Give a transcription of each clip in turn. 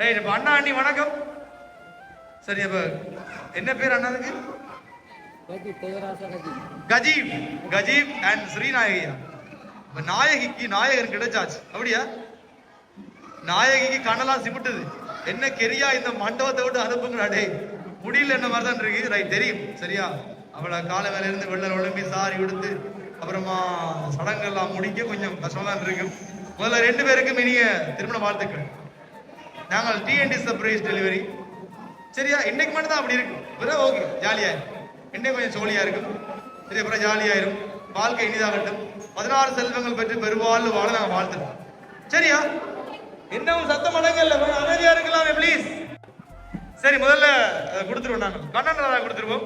Right இப்போ அண்ணா அண்ணி வணக்கம். சரி அப்ப என்ன பேர் அண்ணாதுக்கு? கஜீப். கஜீப் அண்ட் ஸ்ரீநாயகியா. இப்ப நாயகிக்கு நாயகன் கிடைச்சாச்சு. அப்படியா? நாயகிக்கு கண்ணெல்லாம் சிமிட்டுது. என்ன கெரியா இந்த மண்டபத்தை விட்டு அனுப்புங்கடா முடியல என்ன மாதிரி தான் இருக்கு? ரைட் தெரியும். சரியா? அவளை காலை வேலையிலேருந்து வெள்ளம் ஒழும்பி சாரி கொடுத்து அப்புறமா சடங்கெல்லாம் முடிக்க கொஞ்சம் கஷ்டமாக தான் இருக்கு. முதல்ல ரெண்டு பேருக்கும் இனிய திருமண வாழ்த்துக்கள். நாங்கள் டிஎன்டி சர்ப்ரைஸ் டெலிவரி சரியா? இன்னைக்கு மட்டும் தான் அப்படி இருக்கு. பிறகு ஓகே ஜாலியா இருக்கும் இன்னைக்கு கொஞ்சம் ஜோலியாக இருக்கும். சரி அப்புறம் ஜாலியாயிரும் வாழ்க்கை இனிதாகட்டும். பதினாறு செல்வங்கள் பெற்று பெருவாழ்வு வாழ நாங்கள் வாழ்த்துறோம். சரியா? இன்னும் சத்தம் அடங்கல்ல அமைதியா இருக்கலாமே ப்ளீஸ் சரி முதல்ல அதை கொடுத்துருவோம் நாங்கள் கண்ணன் ராதா கொடுத்துருவோம்.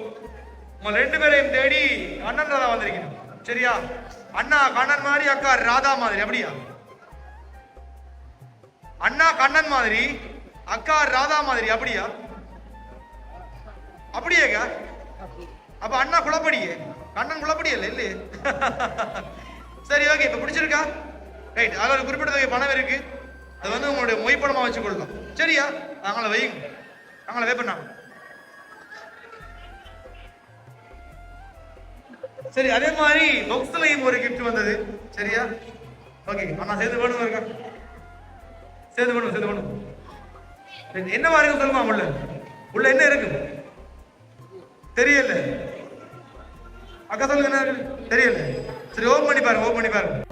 உங்க ரெண்டு பேரையும் தேடி கண்ணன் ராதா வந்திருக்கணும். சரியா? அண்ணா கண்ணன் மாதிரி அக்கா ராதா மாதிரி அப்படியா? அண்ணா கண்ணன் மாதிரி அக்கா ராதா மாதிரி அப்படியா? அப்படியேங்க அப்ப அண்ணா குழப்படியே கண்ணன் குழப்படி இல்லை இல்லையே? சரி ஓகே இப்ப பிடிச்சிருக்கா? ரைட் அதில் ஒரு குறிப்பிட்ட தொகை பணம் இருக்கு. அது வந்து உங்களுடைய மொய்ப்பணமா வச்சுக்கொள்ளலாம் சரியா? நாங்கள வைங்க. நாங்கள பண்ணாங்க. சரி அதே மாதிரி பொக்ஸ்லையும் ஒரு கிஃப்ட் வந்தது. சரியா? ஓகே அண்ணா சேர்த்து வேணும் இருக்கா சேர்ந்து பண்ணும் சேர்ந்து பண்ணும் சரி, என்னவா இருக்கும் சொல்லுமா உள்ள? உள்ள என்ன இருக்கு? தெரியல. அக்கா சொல்லுங்க என்ன இருக்கு? தெரியல. சரி ஓபன் பண்ணி பாருங்க ஓபன் பண்ணி பாருங்க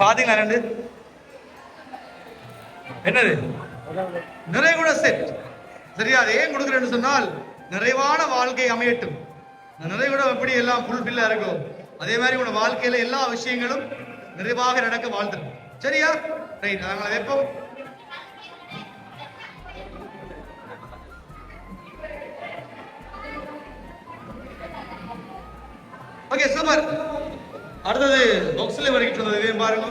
பாத்தீங்களா ரெண்டு? என்னது? நிறைகுட செட் சரியா? அதை ஏன் கொடுக்குறேன்னு சொன்னால் நிறைவான வாழ்க்கை அமையட்டும். இந்த எப்படி எல்லாம் ஃபுல்ஃபில்லா இருக்கும் அதே மாதிரி உங்க வாழ்க்கையில எல்லா விஷயங்களும் நிறைவாக நடக்க வாழ்த்துறோம் சரியா? ரைட் நாங்களை வைப்போம் ஓகே சூப்பர் அடுத்தது பாக்ஸ்ல வருகிட்டு இருந்தது இதையும் பாருங்க.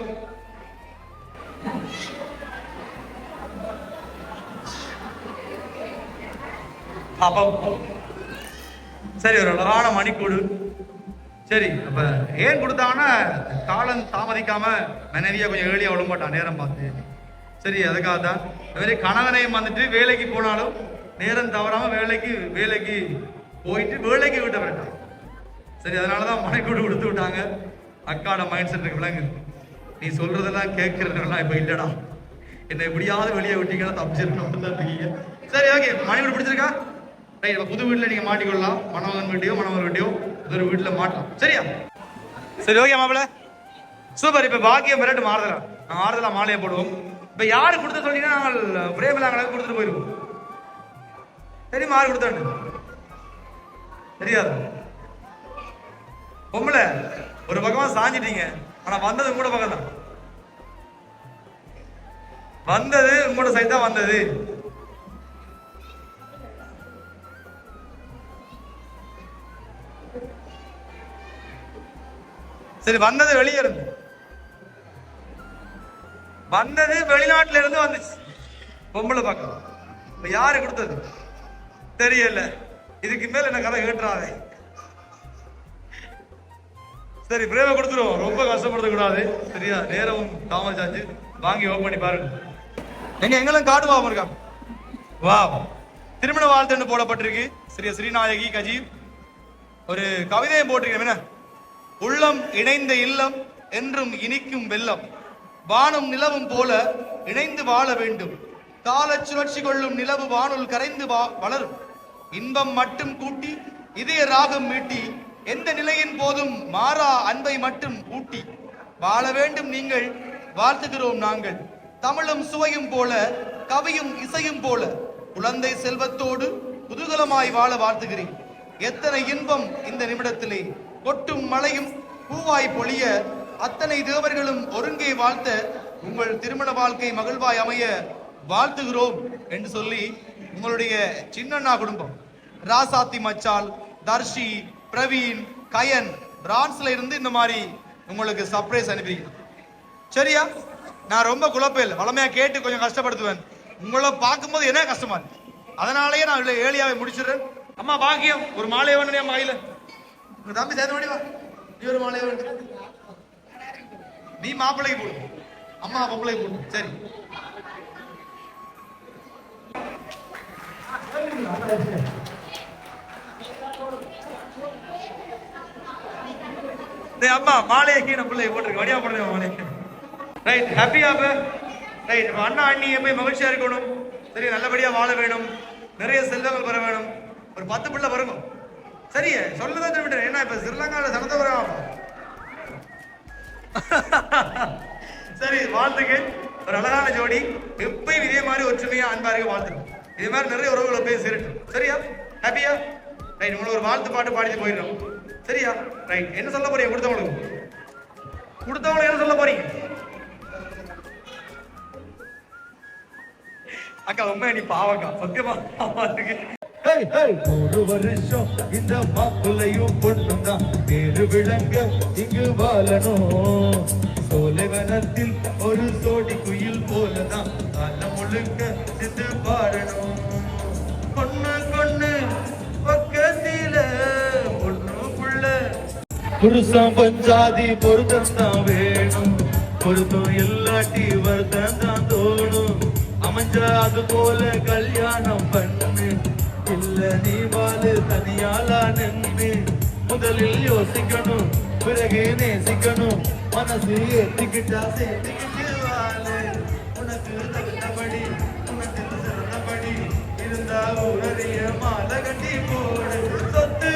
பாப்பா சரி ஒரு அழகான மணிக்கூடு. சரி அப்ப ஏன் கொடுத்தாங்கன்னா காலம் தாமதிக்காம மனைவியா கொஞ்சம் ஏழியா விட மாட்டான் நேரம் பார்த்து. சரி அதுக்காக தான். மாதிரி கணவனையும் வந்துட்டு வேலைக்கு போனாலும் நேரம் தவறாம வேலைக்கு வேலைக்கு போயிட்டு வேலைக்கு விட்ட வேண்டாம். சரி அதனாலதான் மனைக்கூடு கொடுத்து விட்டாங்க. அக்காட மைண்ட் செட் இருக்கு விளங்கு நீ சொல்றதெல்லாம் கேட்கறதெல்லாம் இப்ப இல்லடா. என்னை எப்படியாவது வெளியே விட்டீங்கன்னா தப்பிச்சிருக்கணும் தான் இருக்கீங்க. சரி ஓகே மனைவி பிடிச்சிருக்கா? ரைட் புது வீட்டில் நீங்க மாட்டிக்கொள்ளலாம். மணவன் வீட்டையோ மணமர் வீட்டையோ. ஒரு வீட்டுல மாட்டலாம். சரியா? சரி ஓகே மாப்பிள சூப்பர். இப்ப பாக்கியம் பெறட்டு மாறுதலாம் நாங்க ஆறுதலா மாலையை போடுவோம். இப்ப யாரு கொடுத்த சொன்னீங்கன்னா நாங்கள் பிரேமில் கொடுத்துட்டு போயிருவோம். சரி மாறு கொடுத்தாண்டு தெரியாது. பொம்பளை ஒரு பக்கமா சாஞ்சிட்டீங்க. ஆனா வந்தது உங்களோட பக்கம் தான் வந்தது உங்களோட சைட் தான் வந்தது. சரி வந்தது வெளியே இருந்து வந்தது வெளிநாட்டுல இருந்து வந்துச்சு. பொம்பளை பக்கம். இப்ப யாரு கொடுத்தது? தெரியல. இதுக்கு மேல என்ன கதை கேட்டுறாதே. சரி பிரேம கொடுத்துருவோம். ரொம்ப கஷ்டப்படுத்த கூடாது சரியா? நேரம் தாமசாச்சு வாங்கி ஓப்பன் பண்ணி பாருங்க. எங்க எங்களும் வாபம் இருக்கா? வா திருமண வாழ்த்துன்னு போடப்பட்டிருக்கு. ஸ்ரீ ஸ்ரீநாயகி கஜீப் ஒரு கவிதையை போட்டிருக்கேன் என்ன? உள்ளம் இணைந்த இல்லம் என்றும் இனிக்கும் வெள்ளம். வானும் நிலவும் போல இணைந்து வாழ வேண்டும். கால சுழற்சி கொள்ளும் நிலவு வானுள் கரைந்து வா வளரும். இன்பம் மட்டும் கூட்டி இதய ராகம் மீட்டி எந்த நிலையின் போதும் மாறா அன்பை மட்டும் ஊட்டி. வாழ வேண்டும் நீங்கள் வாழ்த்துகிறோம் நாங்கள். தமிழும் சுவையும் போல கவியும் இசையும் போல குழந்தை செல்வத்தோடு குதூகலமாய் வாழ வாழ்த்துகிறேன். எத்தனை இன்பம் இந்த நிமிடத்திலே. கொட்டும் மழையும் பூவாய் பொழிய அத்தனை தேவர்களும் ஒருங்கே வாழ்த்த உங்கள் திருமண வாழ்க்கை மகிழ்வாய் அமைய வாழ்த்துகிறோம் என்று சொல்லி உங்களுடைய சின்னண்ணா குடும்பம். ராசாத்தி மச்சால் தர்ஷி பிரவீன் கயன் பிரான்ஸ்ல இருந்து இந்த மாதிரி உங்களுக்கு சர்ப்ரைஸ் அனுப்பியிருக்கேன் சரியா? நான் ரொம்ப குழப்பம் இல்லை. வளமையா கேட்டு கொஞ்சம் கஷ்டப்படுத்துவேன். உங்களை பார்க்கும்போது என்ன கஷ்டமா இருக்கு. அதனாலயே நான் ஏழியாவை முடிச்சிடுறேன். அம்மா பாக்கியம். ஒரு மாலையை மாயில உங்க தம்பி சேர்ந்து வா நீ ஒரு மாலையை நீ மாப்பிள்ளைக்கு போடு. அம்மா பொம்பளை பொண்ணு சரி. அம்மா மாலையை கீழே பிள்ளை போட்டிருக்கு. வடியா போடுறேன் மாலை ரைட் ஹாப்பியா அப்ப? ரைட் இப்ப அண்ணா அண்ணி எப்பயும் மகிழ்ச்சியா இருக்கணும். சரி நல்லபடியா வாழ வேணும். நிறைய செல்வங்கள் பெற வேணும். ஒரு பத்து பிள்ளை வருங்க. சரி சொல்லதான் சொல்லிட்டேன் என்ன இப்ப ஸ்ரீலங்காவில் சனந்தபுரம் சரி வாழ்த்துக்கள். ஒரு அழகான ஜோடி. எப்பயும் இதே மாதிரி ஒற்றுமையா அன்பா இருக்க வாழ்த்துக்கும் இதே மாதிரி நிறைய உறவுகளை போய் சேரட்டும். சரியா? ஹாப்பியா ரைட் உங்களுக்கு ஒரு வாழ்த்து பாட்டு பாடிட்டு போயிடும் சரியா? ரைட் என்ன சொல்ல போறீங்க கொடுத்தவங்களுக்கு? கொடுத்தவங்களுக்கு என்ன சொல்ல போறீங்க? அக்கா உண்மையா நீ பாவக்கா. சத்தியமா பாவா இருக்கு. ஒரு வருஷம் இந்த மாப்பிள்ளையும் பொண்ணும் தான். பேரு விளங்க இங்கு வாழணும். சோலைவனத்தில் ஒரு சோடி குயில் போலதான். காலம் முழுக்க சிந்து பாடணும். பொண்ணு பொண்ணு பக்கத்தில பொண்ணுக்குள்ள. புருஷன் பஞ்சாதி பொருத்தம் தான் வேணும். பொருத்தம் எல்லாட்டி வருத்தம் தான் தோணும். அமைஞ்ச அது போல கல்யாணம் பண்ணு. இல்ல நீ வாழு தனியாளா நின்று முதலில் யோசிக்கணும் பிறகு நேசிக்கணும். மனசு ஏற்றிக்கிட்டா சேர்த்துக்கிட்டு வாழு. உனக்கு தகுந்தபடி உனக்கு தகுந்தபடி இருந்தா உடறிய மாலை கட்டி போடு. சொத்து